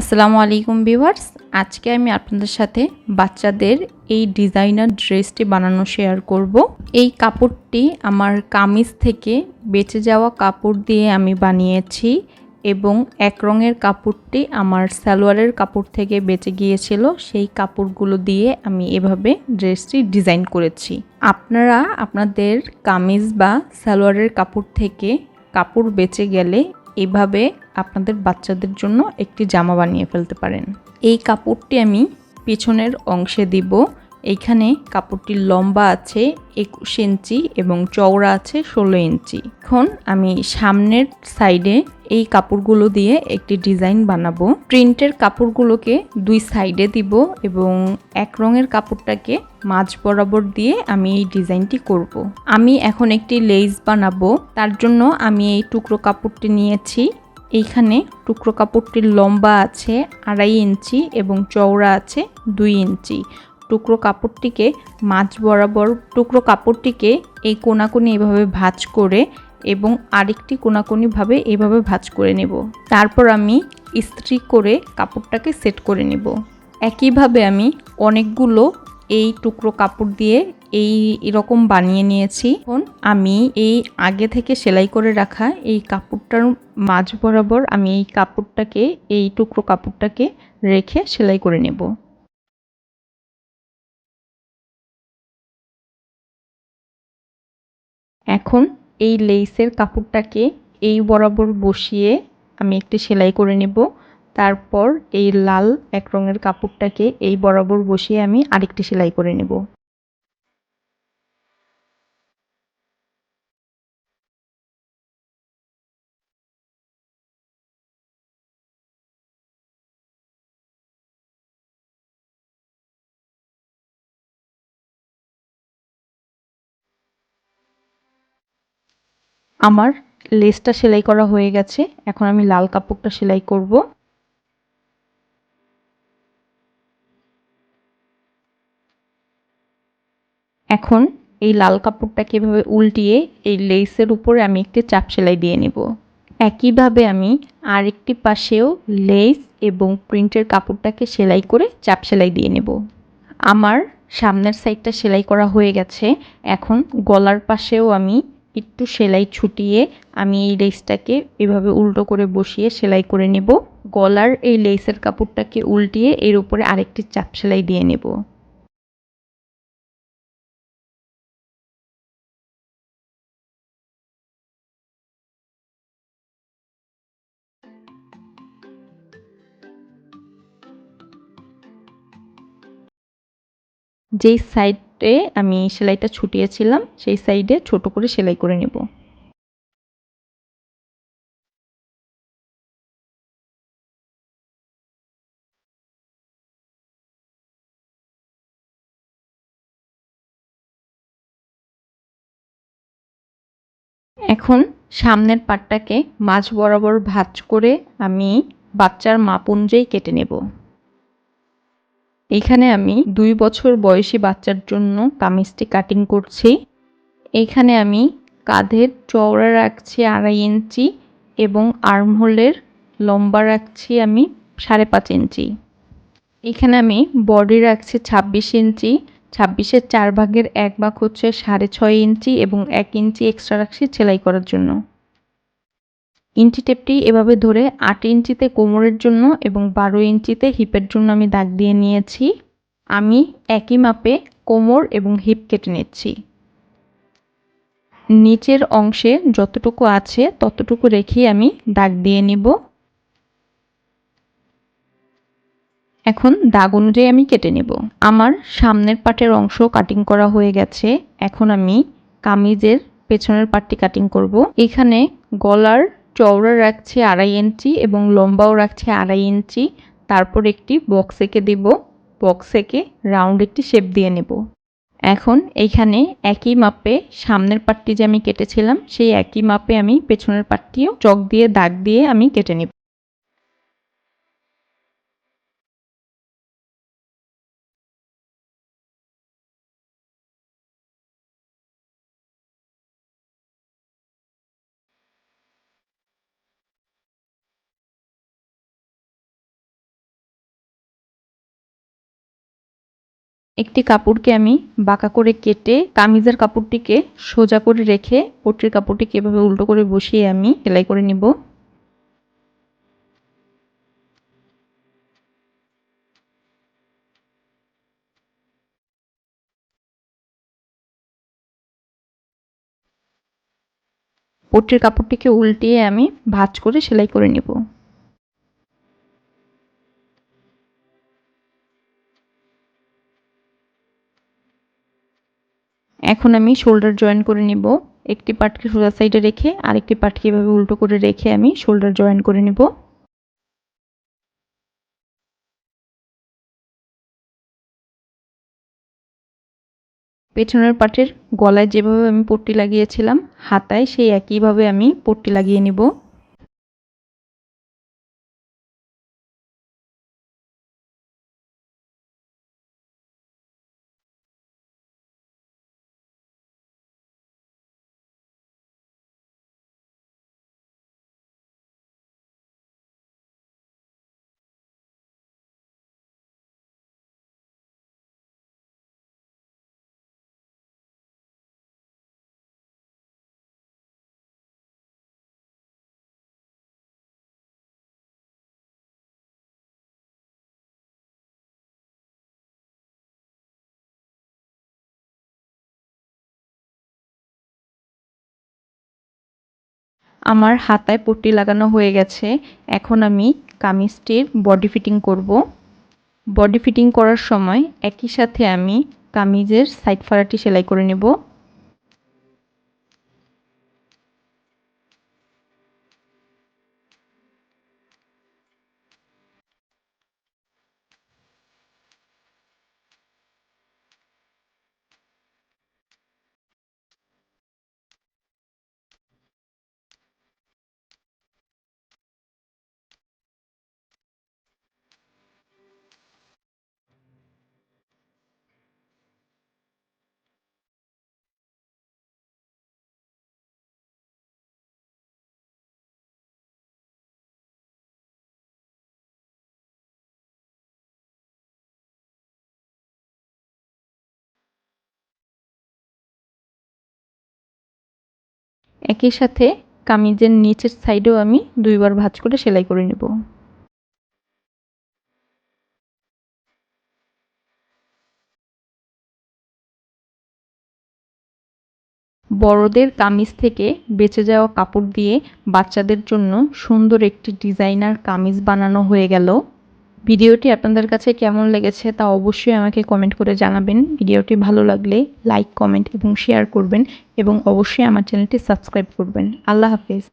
আসসালামু আলাইকুম ভিউয়ার্স। আজকে আমি আপনাদের সাথে বাচ্চাদের এই ডিজাইনার ড্রেসটি বানানো শেয়ার করব। এই কাপড়টি আমার কামিজ থেকে বেঁচে যাওয়া কাপড় দিয়ে আমি বানিয়েছি এবং এক রঙের কাপড়টি আমার সালোয়ারের কাপড় থেকে বেঁচে গিয়েছিল। সেই কাপড়গুলো দিয়ে আমি এভাবে ড্রেসটি ডিজাইন করেছি। আপনারা আপনাদের কামিজ বা সালোয়ারের কাপড় থেকে কাপড় বেঁচে গেলে এভাবে আপনাদের বাচ্চাদের জন্য একটি জামা বানিয়ে ফেলতে পারেন। এই কাপড়টি আমি পিছনের অংশে দিব। এইখানে কাপড়টির লম্বা আছে, একুশ ইঞ্চি এবং চওড়া আছে, ষোলো ইঞ্চি। এখন আমি সামনের সাইডে এই কাপড়গুলো দিয়ে একটি ডিজাইন বানাবো। প্রিন্টের কাপড়গুলোকে দুই সাইডে দিব এবং এক রঙের কাপড়টাকে মাঝ বরাবর দিয়ে আমি এই ডিজাইনটি করব। আমি এখন একটি লেস বানাবো। তার জন্য আমি এই টুকরো কাপড়টি নিয়েছি। এইখানে টুকরো কাপড়টির লম্বা আছে, আড়াই ইঞ্চি এবং চওড়া আছে দুই ইঞ্চি। টুকরো কাপড়টিকে মাছ বরাবর, টুকরো কাপড়টিকে এই কোনাকুনি এভাবে ভাঁজ করে এবং আরেকটি কোনাকুনিভাবে এভাবে ভাঁজ করে নেব। তারপর আমি ইস্ত্রি করে কাপড়টাকে সেট করে নেব। একইভাবে আমি অনেকগুলো এই টুকরো কাপড় দিয়ে এই এরকম বানিয়ে নিয়েছি। এখন আমি এই আগে থেকে সেলাই করে রাখা এই কাপড়টার মাঝ বরাবর আমি এই কাপড়টাকে, এই টুকরো কাপড়টাকে রেখে সেলাই করে নেব। এখন এই লেসের কাপড়টাকে এই বরাবর বসিয়ে আমি একটি সেলাই করে নেব। তারপর এই লাল এক রঙের কাপড়টাকে এই বরাবর বসিয়ে আমি আরেকটি সেলাই করে নেব। আমার লেসটা সেলাই করা হয়ে গেছে। এখন আমি লাল কাপড়টা সেলাই করব। এখন এই লাল কাপড়টাকে এভাবে উল্টিয়ে এই লেসের উপরে আমি একটি চাপ সেলাই দিয়ে নেব। একইভাবে আমি আরেকটি পাশেও লেস এবং প্রিন্টের কাপড়টাকে সেলাই করে চাপ সেলাই দিয়ে নেব। আমার সামনের সাইডটা সেলাই করা হয়ে গেছে। এখন গলার পাশেও আমি একটু সেলাই ছুটিয়ে আমি এই লেসটাকে এভাবে উল্টো করে বসিয়ে সেলাই করে নেব। গলার এই লেসের কাপড়টাকে উল্টিয়ে এর উপরে আরেকটি চাপ সেলাই দিয়ে নেব। যেই সাইডে আমি সেলাইটা ছুটিয়েছিলাম, সেই সাইডে ছোট করে সেলাই করে নেব। এখন সামনের পাটটাকে মাঝ বরাবর ভাঁজ করে আমি বাচ্চার মাপ অনুযায়ী কেটে নেব। এখানে আমি দুই বছর বয়সী বাচ্চার জন্য কামিজটি কাটিং করছি। এখানে আমি কাঁধের চওড়া রাখছি আড়াই ইঞ্চি এবং আর্মহোলের লম্বা রাখছি আমি সাড়ে পাঁচ ইঞ্চি। এখানে আমি বডি রাখছি ছাব্বিশ ইঞ্চি। ছাব্বিশের চার ভাগের এক ভাগ হচ্ছে সাড়ে ছয় ইঞ্চি এবং এক ইঞ্চি এক্সট্রা রাখছি সেলাই করার জন্য। ইঞ্চি টেপটি এভাবে ধরে আট ইঞ্চিতে কোমরের জন্য এবং বারো ইঞ্চিতে হিপের জন্য আমি দাগ দিয়ে নিয়েছি। আমি একই মাপে কোমর এবং হিপ কেটে নিচ্ছি। নিচের অংশে যতটুকু আছে ততটুকু রেখেই আমি দাগ দিয়ে নিব। এখন দাগ অনুযায়ী আমি কেটে নেব। আমার সামনের পাটের অংশ কাটিং করা হয়ে গেছে। এখন আমি কামিজের পেছনের পাটটি কাটিং করব। এখানে গলার চওড়া রাখছি আড়াই ইঞ্চি এবং লম্বাও রাখছি আড়াই ইঞ্চি। তারপর একটি বক্স এঁকে দেব। বক্স এঁকে রাউন্ড একটি শেপ দিয়ে নেব। এখন এইখানে একই মাপে সামনের পাটটি যে আমি কেটেছিলাম, সেই একই মাপে আমি পেছনের পাটটিও চক দিয়ে দাগ দিয়ে আমি কেটে নেব। একটি কাপড়কে আমি বাঁকা করে কেটে কামিজের কাপড়টিকে সোজা করে রেখে পট্টির কাপড়টিকে এভাবে উল্টো করে বসিয়ে আমি সেলাই করে নিব। পট্টির কাপড়টিকে উল্টিয়ে আমি ভাঁজ করে সেলাই করে নিব। এখন আমি শোল্ডার জয়েন করে নিব। একটি পার্টকে সোজা সাইডে রেখে আরেকটি পার্টকে এভাবে উল্টো করে রেখে আমি শোল্ডার জয়েন করে নিব। পেছনের পাটের গলায় যেভাবে আমি পট্টি লাগিয়েছিলাম, হাতায় সেই একইভাবে আমি পট্টি লাগিয়ে নিব। আমার হাতায় পট্টি লাগানো হয়ে গেছে। এখন আমি কামিজটির বডি ফিটিং করব। বডি ফিটিং করার সময় একই সাথে আমি কামিজের সাইড ফাড়াটি সেলাই করে নেব। একই সাথে কামিজের নিচের সাইডেও আমি দুইবার ভাঁজ করে সেলাই করে নেব। বড়দের কামিজ থেকে বেঁচে যাওয়া কাপড় দিয়ে বাচ্চাদের জন্য সুন্দর একটি ডিজাইনার কামিজ বানানো হয়ে গেল। ভিডিওটি আপনাদের কাছে কেমন লেগেছে তা অবশ্যই আমাকে কমেন্ট করে জানাবেন। ভিডিওটি ভালো লাগলে লাইক কমেন্ট এবং শেয়ার করবেন এবং অবশ্যই আমার চ্যানেলটি সাবস্ক্রাইব করবেন। আল্লাহ হাফেজ।